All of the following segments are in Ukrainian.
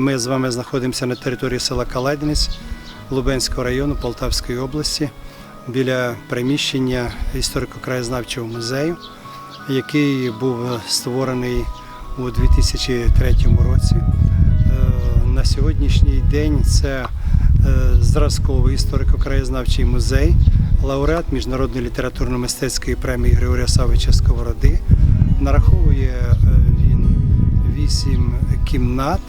Ми з вами знаходимося на території села Калединець Лубенського району Полтавської області біля приміщення історико-краєзнавчого музею, який був створений у 2003 році. Е, На сьогоднішній день це е, зразковий історико-краєзнавчий музей, лауреат Міжнародної літературно-мистецької премії Григорія Савича Сковороди. Нараховує е, він вісім кімнат.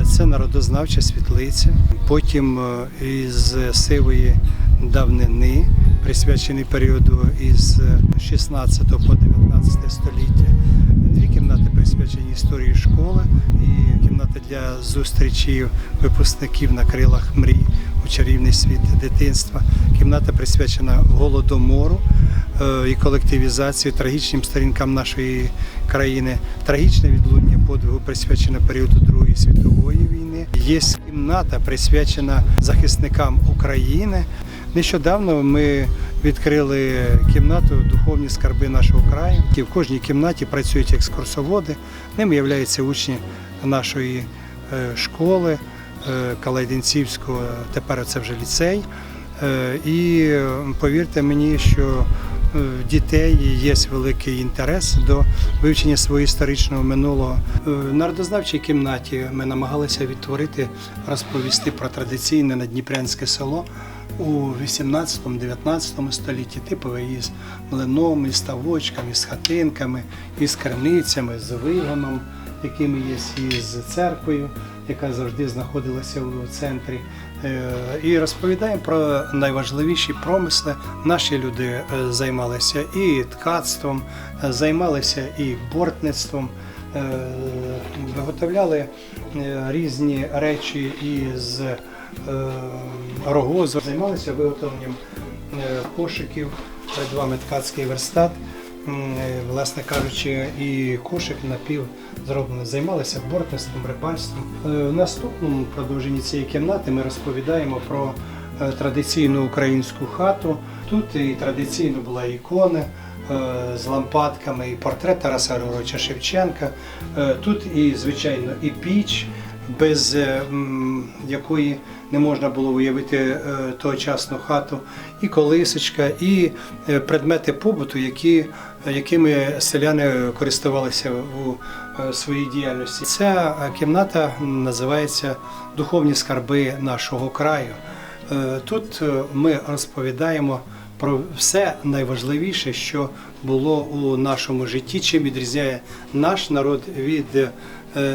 Е, Це народознавча світлиця. Потім е, із сивої давнини, присвячений періоду із 16 по 19 століття. Дві кімнати присвячені історії школи і кімната для зустрічі випускників на крилах мрій у чарівний світ дитинства. Кімната присвячена голодомору е, і колективізації, трагічним сторінкам нашої країни. Трагічне відлуння подвигу присвячено періоду Другої світової війни. Є кімната присвячена захисникам України. Нещодавно ми відкрили кімнату Духовні скарби нашого краю. В кожній кімнаті працюють екскурсоводи. Ними являються учні нашої е, школи е, Калайденцівського, тепер це вже ліцей. Е, І повірте мені, що е, в дітей є великий інтерес до вивчення свого історичного минулого. Е, В народознавчій кімнаті ми намагалися відтворити, розповісти про традиційне надніпрянське село у 18-19 столітті, типове із млином, із ставочками, з хатинками, із криницями, з вигоном, якими є, і з церквою, яка завжди знаходилася у центрі. Е, І розповідаємо про найважливіші промисли. Наші люди е, займалися і ткацтвом, е, займалися і бортництвом, виготовляли різні речі із рогозу, займалися виготовленням кошиків. Перед вами ткацький верстат. Власне кажучи, і кошик напів зроблений. Займалися бортництвом, рибальством. Е, В наступному продовженні цієї кімнати ми розповідаємо про е, традиційну українську хату. Тут і традиційно була ікона е, з лампадками, і портрет Тараса Григоровича Шевченка. Тут і, звичайно, і піч, без е, якої не можна було уявити е, тогочасну хату, і колисочка, і е, предмети побуту, які, якими селяни користувалися у своїй діяльності. Ця кімната називається Духовні скарби нашого краю. Тут ми розповідаємо про все найважливіше, що було у нашому житті, чим відрізняє наш народ від,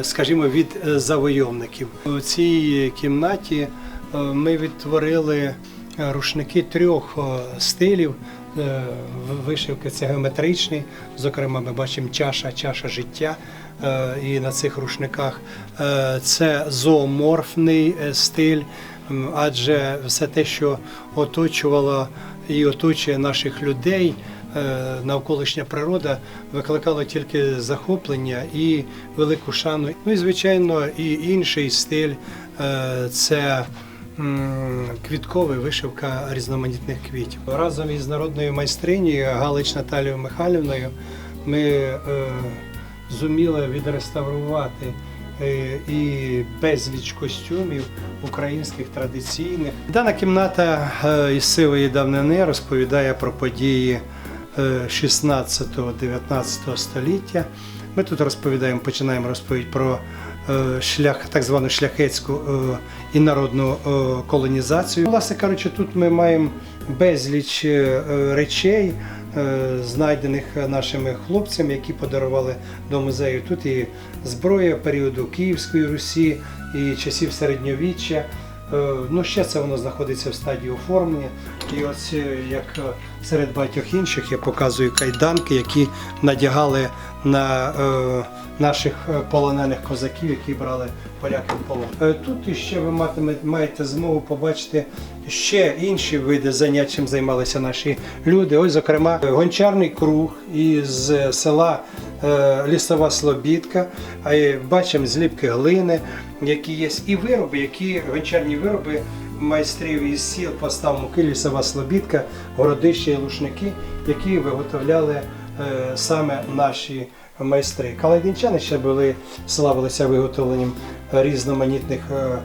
скажімо, від е, завойовників. У цій кімнаті е, ми відтворили е, рушники трьох е, стилів. Е, Вишивки це геометричний, зокрема, ми бачимо чаша, чаша життя. е, І на цих рушниках Е, це зооморфний е, стиль, адже все те, що оточувало і оточує наших людей, е, навколишня природа викликало тільки захоплення і велику шану. Ну і звичайно, і інший стиль е, це м, квітковий вишивка різноманітних квітів. Разом із народною майстрині Галич Наталією Михайлівною ми е, зуміли відреставрувати е, і безліч костюмів українських традиційних. Дана кімната е, із сивої давнини розповідає про події е, 16-19 століття. Ми тут розповідаємо, починаємо розповідь про е, шлях, так звану шляхетську е, і народну е, колонізацію. Власне кажучи, тут ми маємо безліч е, речей, е, знайдених нашими хлопцями, які подарували до музею. Тут і зброя періоду Київської Русі, і часів середньовіччя. Е, Ну, ще це воно знаходиться в стадії оформлення. І ось е, як е, серед багатьох інших я показую кайданки, які надягали на наших полонених козаків, які брали поляки в полон. Тут іще ви маєте змогу побачити ще інші види занять, чим займалися наші люди. Ось, зокрема, гончарний круг із села Лісова Слобідка. Бачимо зліпки глини, які є, і вироби, які гончарні вироби майстрів із сіл постав муки, лісова слобідка, городища і лушники, які виготовляли е, саме наші майстри. Калайдинчани ще були славилися виготовленням різноманітних е,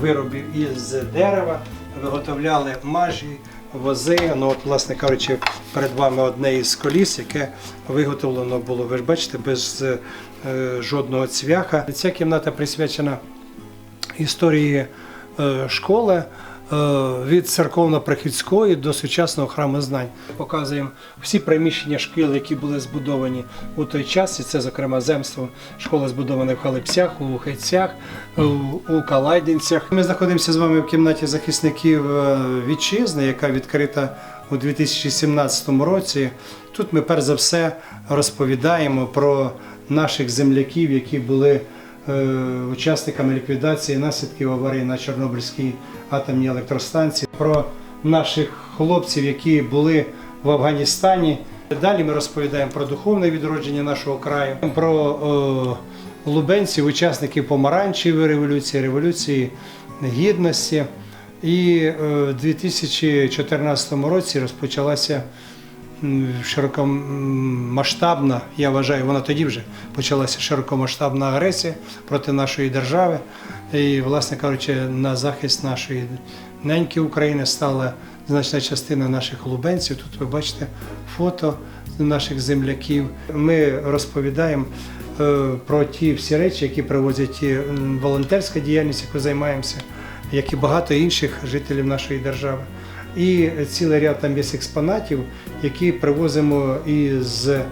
виробів із дерева, виготовляли мажі, вози. Ну, от, власне кажучи, перед вами одне із коліс, яке виготовлено було, ви ж бачите, без е, жодного цвяха. Ця кімната присвячена історії е, школи від церковно-прихідської до сучасного храму знань. Показуємо всі приміщення шкіл, які були збудовані у той час. І це, зокрема, земство школи збудоване в Халипцях, у Хайцях, у, Калайдинцях. Ми знаходимося з вами в кімнаті захисників е, вітчизни, яка відкрита у 2017 році. Тут ми перш за все розповідаємо про наших земляків, які були е, учасниками ліквідації наслідків аварії на Чорнобильській атомній електростанції, про наших хлопців, які були в Афганістані. Далі ми розповідаємо про духовне відродження нашого краю, про е, лубенців, учасників помаранчевої революції, революції гідності. І е, в 2014 році розпочалася широкомасштабна, я вважаю, вона тоді вже почалася широкомасштабна агресія проти нашої держави. І, власне кажучи, на захист нашої неньки України стала значна частина наших лубенців. Тут ви бачите фото наших земляків. Ми розповідаємо е, про ті всі речі, які привозять волонтерська діяльність, якою займаємося, як і багато інших жителів нашої держави. І цілий ряд там є експонатів, які привозимо із е,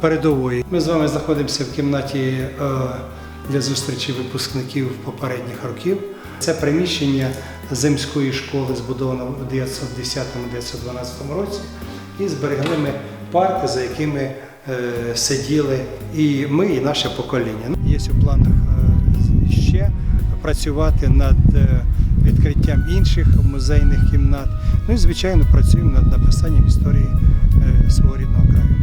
передової. Ми з вами знаходимося в кімнаті е, для зустрічі випускників попередніх років. Це приміщення земської школи, збудовано в 1910-1912 році, і зберегли ми парти, за якими е, сиділи і ми, і наше покоління. Є у планах ще працювати над відкриттям інших музейних кімнат. Ну і звичайно працюємо над написанням історії е, свого рідного краю.